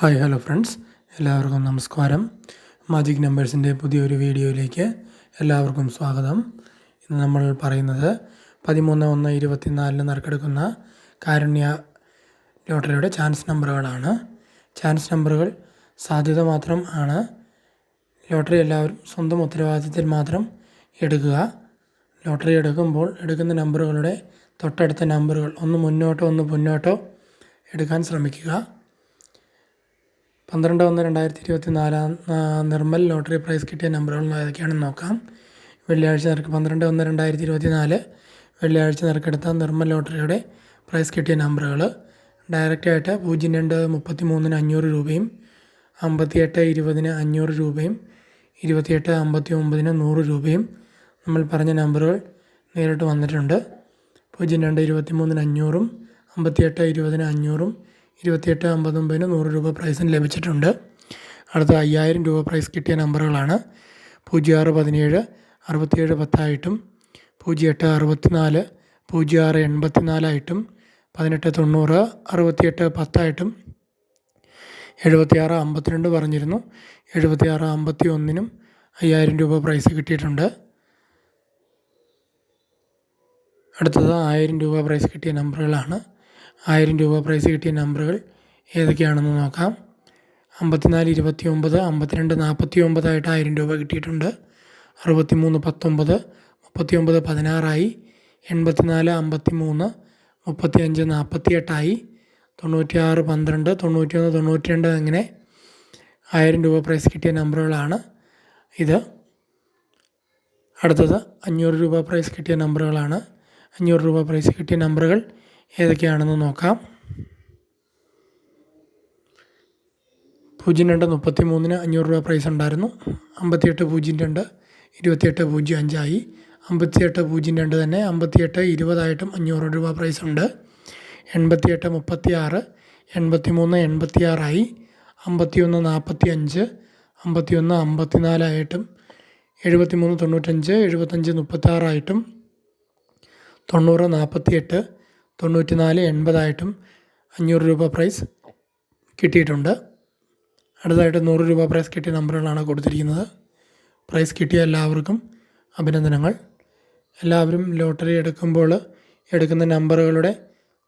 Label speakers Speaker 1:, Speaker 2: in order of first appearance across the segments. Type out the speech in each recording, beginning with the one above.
Speaker 1: hi hello friends എല്ലാവർക്കും നമസ്കാരം magic നമ്പേഴ്സിൻ്റെ പുതിയൊരു വീഡിയോയിലേക്ക് എല്ലാവർക്കും സ്വാഗതം ഇന്ന് നമ്മൾ പറയുന്നത് പതിമൂന്ന് ഒന്ന് ഇരുപത്തിനാലിന് നറുക്കെടുക്കുന്ന കാരുണ്യ ലോട്ടറിയുടെ ചാൻസ് നമ്പറുകളാണ് ചാൻസ് നമ്പറുകൾ സാധ്യത മാത്രം ആണ് ലോട്ടറി എല്ലാവരും സ്വന്തം ഉത്തരവാദിത്തത്തിൽ മാത്രം എടുക്കുക ലോട്ടറി എടുക്കുമ്പോൾ എടുക്കുന്ന നമ്പറുകളുടെ തൊട്ടടുത്ത നമ്പറുകൾ ഒന്ന് മുന്നോട്ടോ ഒന്ന് മുന്നോട്ടോ എടുക്കാൻ ശ്രമിക്കുക പന്ത്രണ്ട് ഒന്ന് രണ്ടായിരത്തി ഇരുപത്തി നാലാം നിർമ്മൽ ലോട്ടറി പ്രൈസ് കിട്ടിയ നമ്പറുകൾ ഏതൊക്കെയാണെന്ന് നോക്കാം വെള്ളിയാഴ്ച നിരക്ക് പന്ത്രണ്ട് ഒന്ന് രണ്ടായിരത്തി ഇരുപത്തി നാല് വെള്ളിയാഴ്ച നിരക്കെടുത്ത നിർമ്മൽ ലോട്ടറിയുടെ പ്രൈസ് കിട്ടിയ നമ്പറുകൾ ഡയറക്റ്റായിട്ട് പൂജ്യം രണ്ട് മുപ്പത്തി മൂന്നിന് അഞ്ഞൂറ് രൂപയും അമ്പത്തിയെട്ട് ഇരുപതിന് അഞ്ഞൂറ് രൂപയും ഇരുപത്തിയെട്ട് അമ്പത്തി ഒമ്പതിന് നൂറ് രൂപയും നമ്മൾ പറഞ്ഞ നമ്പറുകൾ നേരിട്ട് വന്നിട്ടുണ്ട് പൂജ്യം രണ്ട് ഇരുപത്തി മൂന്നിന് അഞ്ഞൂറും അമ്പത്തിയെട്ട് ഇരുപതിന് അഞ്ഞൂറും ഇരുപത്തിയെട്ട് അമ്പത്തൊമ്പതിന് നൂറ് രൂപ പ്രൈസിന് ലഭിച്ചിട്ടുണ്ട് അടുത്ത അയ്യായിരം രൂപ പ്രൈസ് കിട്ടിയ നമ്പറുകളാണ് പൂജ്യം ആറ് പതിനേഴ് അറുപത്തിയേഴ് പത്തായിട്ടും പൂജ്യം എട്ട് അറുപത്തിനാല് പൂജ്യം ആറ് എൺപത്തിനാലായിട്ടും പതിനെട്ട് തൊണ്ണൂറ് അറുപത്തിയെട്ട് പത്തായിട്ടും എഴുപത്തിയാറ് അമ്പത്തിരണ്ട് പറഞ്ഞിരുന്നു എഴുപത്തിയാറ് അമ്പത്തി ഒന്നിനും അയ്യായിരം രൂപ പ്രൈസ് കിട്ടിയിട്ടുണ്ട് അടുത്തത് ആയിരം രൂപ പ്രൈസ് കിട്ടിയ നമ്പറുകളാണ് ആയിരം രൂപ പ്രൈസ് കിട്ടിയ നമ്പറുകൾ ഏതൊക്കെയാണെന്ന് നോക്കാം അമ്പത്തിനാല് ഇരുപത്തി ഒമ്പത് അമ്പത്തിരണ്ട് നാൽപ്പത്തി ഒമ്പതായിട്ട് ആയിരം രൂപ കിട്ടിയിട്ടുണ്ട് അറുപത്തി മൂന്ന് പത്തൊമ്പത് മുപ്പത്തി ഒമ്പത് പതിനാറായി എൺപത്തിനാല് അമ്പത്തി മൂന്ന് മുപ്പത്തി അഞ്ച് നാൽപ്പത്തി എട്ടായി തൊണ്ണൂറ്റി ആറ് പന്ത്രണ്ട് തൊണ്ണൂറ്റി ഒന്ന് തൊണ്ണൂറ്റി രണ്ട് അങ്ങനെ ആയിരം രൂപ പ്രൈസ് കിട്ടിയ നമ്പറുകളാണ് ഇത് അടുത്തത് അഞ്ഞൂറ് രൂപ പ്രൈസ് കിട്ടിയ നമ്പറുകളാണ് അഞ്ഞൂറ് രൂപ പ്രൈസ് കിട്ടിയ നമ്പറുകൾ ഏതൊക്കെയാണെന്ന് നോക്കാം പൂജ്യം രണ്ട് മുപ്പത്തി മൂന്നിന് അഞ്ഞൂറ് രൂപ പ്രൈസ് ഉണ്ടായിരുന്നു അമ്പത്തിയെട്ട് പൂജ്യം രണ്ട് ഇരുപത്തിയെട്ട് പൂജ്യം അഞ്ചായി അമ്പത്തിയെട്ട് പൂജ്യം രണ്ട് തന്നെ അമ്പത്തിയെട്ട് ഇരുപതായിട്ടും അഞ്ഞൂറ് രൂപ പ്രൈസ് ഉണ്ട് എൺപത്തിയെട്ട് മുപ്പത്തി ആറ് എൺപത്തി മൂന്ന് എൺപത്തി ആറായി അമ്പത്തിയൊന്ന് നാൽപ്പത്തി അഞ്ച് അമ്പത്തിയൊന്ന് അമ്പത്തിനാലായിട്ടും എഴുപത്തി മൂന്ന് തൊണ്ണൂറ്റഞ്ച് എഴുപത്തഞ്ച് മുപ്പത്താറായിട്ടും തൊണ്ണൂറ് നാൽപ്പത്തിയെട്ട് തൊണ്ണൂറ്റി നാല് എൺപതായിട്ടും അഞ്ഞൂറ് രൂപ പ്രൈസ് കിട്ടിയിട്ടുണ്ട് അടുത്തതായിട്ട് നൂറ് രൂപ പ്രൈസ് കിട്ടിയ നമ്പറുകളാണ് കൊടുത്തിരിക്കുന്നത് പ്രൈസ് കിട്ടിയ എല്ലാവർക്കും അഭിനന്ദനങ്ങൾ എല്ലാവരും ലോട്ടറി എടുക്കുമ്പോൾ എടുക്കുന്ന നമ്പറുകളുടെ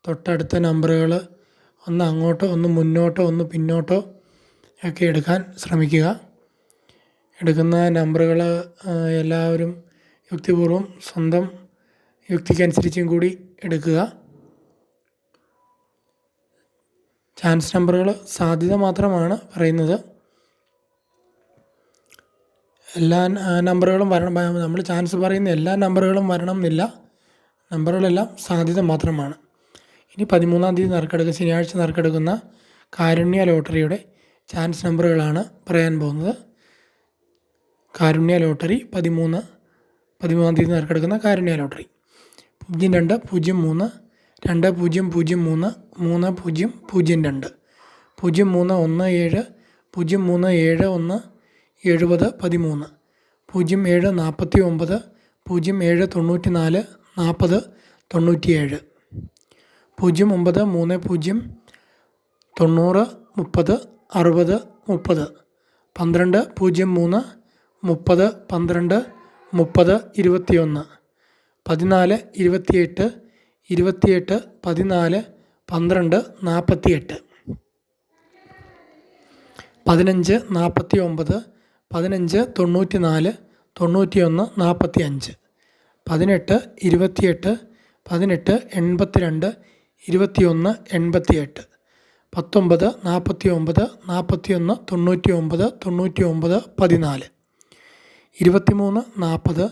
Speaker 1: തൊട്ടടുത്ത നമ്പറുകൾ ഒന്ന് അങ്ങോട്ടോ ഒന്ന് മുന്നോട്ടോ ഒന്ന് പിന്നോട്ടോ ഒക്കെ എടുക്കാൻ ശ്രമിക്കുക എടുക്കുന്ന നമ്പറുകൾ എല്ലാവരും യുക്തിപൂർവ്വം സ്വന്തം യുക്തിക്കനുസരിച്ചും കൂടി എടുക്കുക ചാൻസ് നമ്പറുകൾ സാധ്യത മാത്രമാണ് പറയുന്നത് എല്ലാ നമ്പറുകളും വരണം നമ്മൾ ചാൻസ് പറയുന്ന എല്ലാ നമ്പറുകളും വരണം എന്നില്ല നമ്പറുകളെല്ലാം സാധ്യത മാത്രമാണ് ഇനി പതിമൂന്നാം തീയതി നറുക്കെടുക്കുക ശനിയാഴ്ച നറുക്കെടുക്കുന്ന കാരുണ്യ ലോട്ടറിയുടെ ചാൻസ് നമ്പറുകളാണ് പറയാൻ പോകുന്നത് കാരുണ്യ ലോട്ടറി പതിമൂന്ന് പതിമൂന്നാം തീയതി നറുക്കെടുക്കുന്ന കാരുണ്യ ലോട്ടറി പൂജ്യം രണ്ട് പൂജ്യം മൂന്ന് രണ്ട് പൂജ്യം പൂജ്യം മൂന്ന് മൂന്ന് പൂജ്യം പൂജ്യം രണ്ട് പൂജ്യം മൂന്ന് ഒന്ന് ഏഴ് പൂജ്യം മൂന്ന് ഏഴ് ഒന്ന് എഴുപത് പതിമൂന്ന് പൂജ്യം ഏഴ് നാൽപ്പത്തി ഒമ്പത് പൂജ്യം ഏഴ് തൊണ്ണൂറ്റി നാല് നാൽപ്പത് തൊണ്ണൂറ്റിയേഴ് പൂജ്യം ഒമ്പത് മൂന്ന് പൂജ്യം തൊണ്ണൂറ് മുപ്പത് അറുപത് മുപ്പത് പന്ത്രണ്ട് പൂജ്യം മൂന്ന് മുപ്പത് പന്ത്രണ്ട് മുപ്പത് ഇരുപത്തിയൊന്ന് പതിനാല് ഇരുപത്തിയെട്ട് ഇരുപത്തിയെട്ട് പതിനാല് പന്ത്രണ്ട് നാൽപ്പത്തി എട്ട് പതിനഞ്ച് നാൽപ്പത്തി ഒമ്പത് പതിനഞ്ച് തൊണ്ണൂറ്റി നാല് തൊണ്ണൂറ്റി ഒന്ന് നാൽപ്പത്തി അഞ്ച് പതിനെട്ട് ഇരുപത്തിയെട്ട് പതിനെട്ട് എൺപത്തി രണ്ട് ഇരുപത്തി ഒന്ന് എൺപത്തി എട്ട് പത്തൊമ്പത് നാൽപ്പത്തി ഒമ്പത് നാൽപ്പത്തി ഒന്ന് തൊണ്ണൂറ്റി ഒമ്പത് തൊണ്ണൂറ്റി ഒമ്പത് പതിനാല് ഇരുപത്തി മൂന്ന് നാൽപ്പത്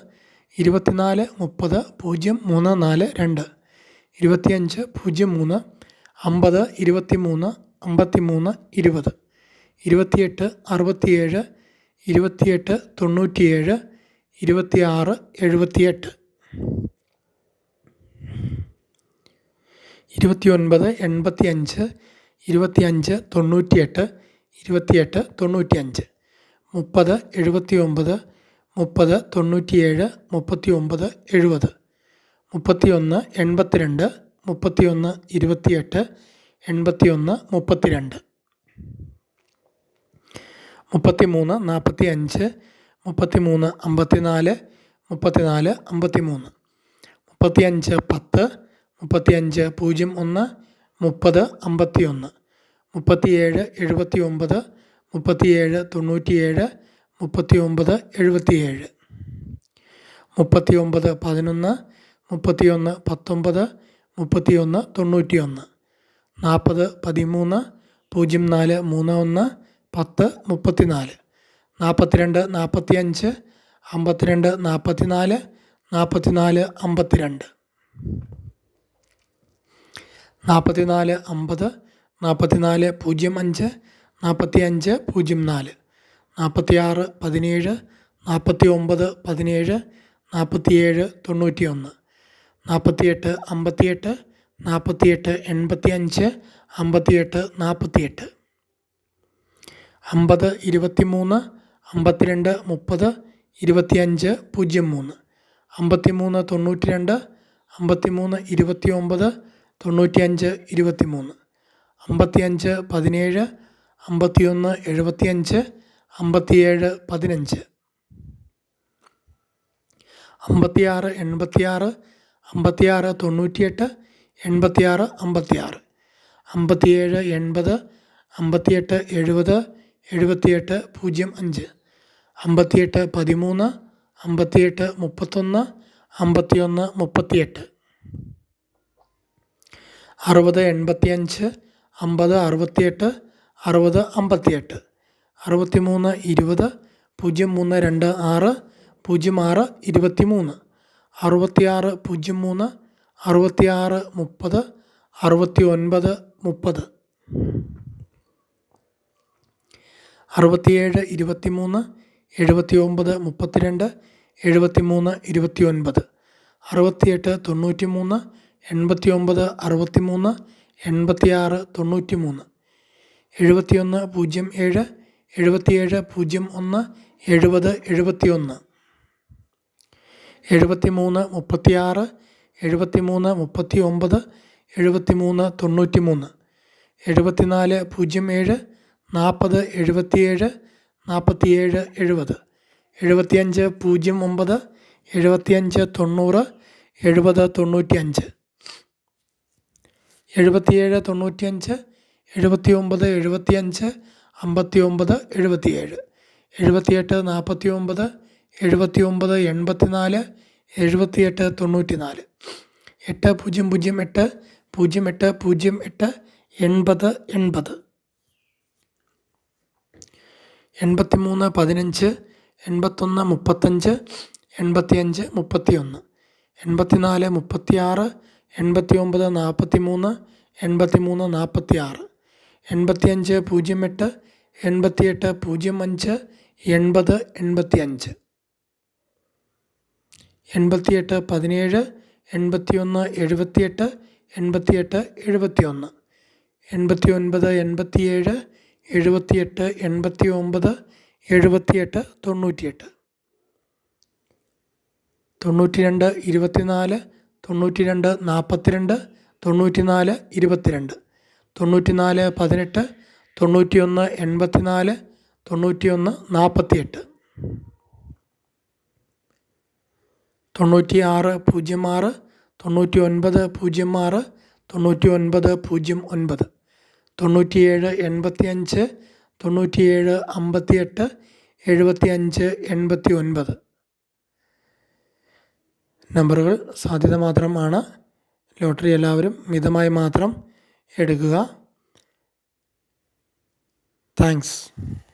Speaker 1: ഇരുപത്തി നാല് മുപ്പത് പൂജ്യം മൂന്ന് നാല് രണ്ട് ഇരുപത്തിയഞ്ച് പൂജ്യം മൂന്ന് അമ്പത് ഇരുപത്തി മൂന്ന് അമ്പത്തി മൂന്ന് ഇരുപത് ഇരുപത്തിയെട്ട് അറുപത്തിയേഴ് ഇരുപത്തിയെട്ട് തൊണ്ണൂറ്റിയേഴ് ഇരുപത്തി ആറ് എഴുപത്തിയെട്ട് ഇരുപത്തി ഒൻപത് എൺപത്തി അഞ്ച് ഇരുപത്തി അഞ്ച് തൊണ്ണൂറ്റിയെട്ട് ഇരുപത്തിയെട്ട് തൊണ്ണൂറ്റി അഞ്ച് മുപ്പത് എഴുപത്തി ഒമ്പത് മുപ്പത് തൊണ്ണൂറ്റിയേഴ് മുപ്പത്തി ഒമ്പത് എഴുപത് മുപ്പത്തി മുപ്പത്തിയൊന്ന് എൺപത്തിരണ്ട് മുപ്പത്തിയൊന്ന് ഇരുപത്തിയെട്ട് എൺപത്തിയൊന്ന് മുപ്പത്തിരണ്ട് മുപ്പത്തിമൂന്ന് നാൽപ്പത്തി അഞ്ച് മുപ്പത്തിമൂന്ന് അമ്പത്തിനാല് മുപ്പത്തിനാല് അമ്പത്തിമൂന്ന് മുപ്പത്തിയഞ്ച് പത്ത് മുപ്പത്തിയഞ്ച് പൂജ്യം ഒന്ന് മുപ്പത് അമ്പത്തിയൊന്ന് മുപ്പത്തിയേഴ് എഴുപത്തി ഒമ്പത് മുപ്പത്തിയേഴ് തൊണ്ണൂറ്റിയേഴ് മുപ്പത്തി ഒമ്പത് എഴുപത്തിയേഴ് മുപ്പത്തി ഒമ്പത് പതിനൊന്ന് മുപ്പത്തിയൊന്ന് പത്തൊമ്പത് മുപ്പത്തിയൊന്ന് തൊണ്ണൂറ്റിയൊന്ന് നാൽപ്പത് പതിമൂന്ന് പൂജ്യം നാല് മൂന്ന് ഒന്ന് പത്ത് മുപ്പത്തി മുപ്പത്തിനാല് നാൽപ്പത്തിരണ്ട് നാൽപ്പത്തിയഞ്ച് അമ്പത്തിരണ്ട് നാൽപ്പത്തിനാല് നാൽപ്പത്തിനാല് അമ്പത്തിരണ്ട് നാല് അമ്പത് നാൽപ്പത്തി നാല് പൂജ്യം അഞ്ച് നാൽപ്പത്തി അഞ്ച് പൂജ്യം നാല് നാൽപ്പത്തി ആറ് പതിനേഴ് നാൽപ്പത്തി ഒമ്പത് പതിനേഴ് നാൽപ്പത്തി ഏഴ് തൊണ്ണൂറ്റി ഒന്ന് നാൽപ്പത്തിയെട്ട് അമ്പത്തിയെട്ട് നാൽപ്പത്തിയെട്ട് എൺപത്തി അഞ്ച് അമ്പത്തിയെട്ട് നാൽപ്പത്തിയെട്ട് അമ്പത് ഇരുപത്തി മൂന്ന് അമ്പത്തിരണ്ട് മുപ്പത് ഇരുപത്തി അഞ്ച് പൂജ്യം മൂന്ന് അമ്പത്തി മൂന്ന് തൊണ്ണൂറ്റി രണ്ട് അമ്പത്തി മൂന്ന് ഇരുപത്തി ഒമ്പത് തൊണ്ണൂറ്റി അഞ്ച് ഇരുപത്തി മൂന്ന് അമ്പത്തി അഞ്ച് പതിനേഴ് അമ്പത്തി ഒന്ന് എഴുപത്തി അഞ്ച് അമ്പത്തിയേഴ് പതിനഞ്ച് അമ്പത്തിയാറ് എൺപത്തിയാറ് അമ്പത്തിയാറ് തൊണ്ണൂറ്റിയെട്ട് എൺപത്തിയാറ് അമ്പത്തിയാറ് അമ്പത്തിയേഴ് എൺപത് അമ്പത്തിയെട്ട് എഴുപത് എഴുപത്തിയെട്ട് പൂജ്യം അഞ്ച് അമ്പത്തിയെട്ട് പതിമൂന്ന് അമ്പത്തിയെട്ട് മുപ്പത്തൊന്ന് അമ്പത്തിയൊന്ന് മുപ്പത്തിയെട്ട് അറുപത് എൺപത്തിയഞ്ച് അമ്പത് അറുപത്തിയെട്ട് അറുപത് അമ്പത്തിയെട്ട് അറുപത്തിമൂന്ന് ഇരുപത് പൂജ്യം മൂന്ന് രണ്ട് ആറ് പൂജ്യം ആറ് ഇരുപത്തി മൂന്ന് അറുപത്തിയാറ് പൂജ്യം മൂന്ന് അറുപത്തിയാറ് മുപ്പത് അറുപത്തി ഒൻപത് മുപ്പത് അറുപത്തിയേഴ് ഇരുപത്തി മൂന്ന് എഴുപത്തി ഒമ്പത് മുപ്പത്തി രണ്ട് എഴുപത്തി മൂന്ന് ഇരുപത്തി ഒൻപത് അറുപത്തിയെട്ട് തൊണ്ണൂറ്റി മൂന്ന് എൺപത്തി ഒമ്പത് അറുപത്തി മൂന്ന് എൺപത്തിയാറ് തൊണ്ണൂറ്റി മൂന്ന് എഴുപത്തിയൊന്ന് പൂജ്യം ഏഴ് എഴുപത്തിയേഴ് പൂജ്യം ഒന്ന് എഴുപത് എഴുപത്തിയൊന്ന് എഴുപത്തി മൂന്ന് മുപ്പത്തി ആറ് എഴുപത്തി മൂന്ന് മുപ്പത്തി ഒമ്പത് എഴുപത്തി മൂന്ന് തൊണ്ണൂറ്റി മൂന്ന് എഴുപത്തി നാല് പൂജ്യം ഏഴ് നാൽപ്പത് എഴുപത്തി ഏഴ് നാൽപ്പത്തി ഏഴ് എഴുപത് എഴുപത്തി അഞ്ച് പൂജ്യം ഒമ്പത് എഴുപത്തി അഞ്ച് തൊണ്ണൂറ് എഴുപത് തൊണ്ണൂറ്റി അഞ്ച് എഴുപത്തിയേഴ് തൊണ്ണൂറ്റി അഞ്ച് എഴുപത്തി ഒമ്പത് എഴുപത്തി അഞ്ച് അമ്പത്തി ഒമ്പത് എഴുപത്തിയേഴ് എഴുപത്തിയെട്ട് നാൽപ്പത്തി ഒമ്പത് എഴുപത്തി ഒമ്പത് എൺപത്തി നാല് എഴുപത്തിയെട്ട് തൊണ്ണൂറ്റി നാല് എട്ട് പൂജ്യം പൂജ്യം എട്ട് പൂജ്യം എട്ട് പൂജ്യം എട്ട് എൺപത് എൺപത് എൺപത്തി മൂന്ന് പതിനഞ്ച് എൺപത്തൊന്ന് മുപ്പത്തഞ്ച് എൺപത്തിയഞ്ച് മുപ്പത്തിയൊന്ന് എൺപത്തിനാല് മുപ്പത്തിയാറ് എൺപത്തി ഒമ്പത് നാൽപ്പത്തി മൂന്ന് എൺപത്തി മൂന്ന് നാൽപ്പത്തി ആറ് എൺപത്തിയഞ്ച് പൂജ്യം എട്ട് എൺപത്തിയെട്ട് പൂജ്യം അഞ്ച് എൺപത് എൺപത്തി അഞ്ച് എൺപത്തിയെട്ട് പതിനേഴ് എൺപത്തിയൊന്ന് എഴുപത്തിയെട്ട് എൺപത്തിയെട്ട് എഴുപത്തിയൊന്ന് എൺപത്തി ഒൻപത് എൺപത്തിയേഴ് എഴുപത്തിയെട്ട് എൺപത്തി ഒമ്പത് എഴുപത്തിയെട്ട് തൊണ്ണൂറ്റിയെട്ട് തൊണ്ണൂറ്റി രണ്ട് ഇരുപത്തിനാല് തൊണ്ണൂറ്റി രണ്ട് നാൽപ്പത്തിരണ്ട് തൊണ്ണൂറ്റിനാല് ഇരുപത്തിരണ്ട് നാല് പതിനെട്ട് തൊണ്ണൂറ്റി ഒന്ന് എൺപത്തി നാല് തൊണ്ണൂറ്റി ഒന്ന് നാൽപ്പത്തി എട്ട് തൊണ്ണൂറ്റി ആറ് പൂജ്യം ആറ് തൊണ്ണൂറ്റി ഒൻപത് പൂജ്യം ആറ് തൊണ്ണൂറ്റി ഒൻപത് പൂജ്യം ഒൻപത് തൊണ്ണൂറ്റി ഏഴ് എൺപത്തി അഞ്ച് തൊണ്ണൂറ്റി ഏഴ് അമ്പത്തി എട്ട് എഴുപത്തി അഞ്ച് എൺപത്തി ഒൻപത് നമ്പറുകൾ സാധ്യത മാത്രമാണ് ലോട്ടറി എല്ലാവരും മിതമായി മാത്രം എടുക്കുക താങ്ക്സ്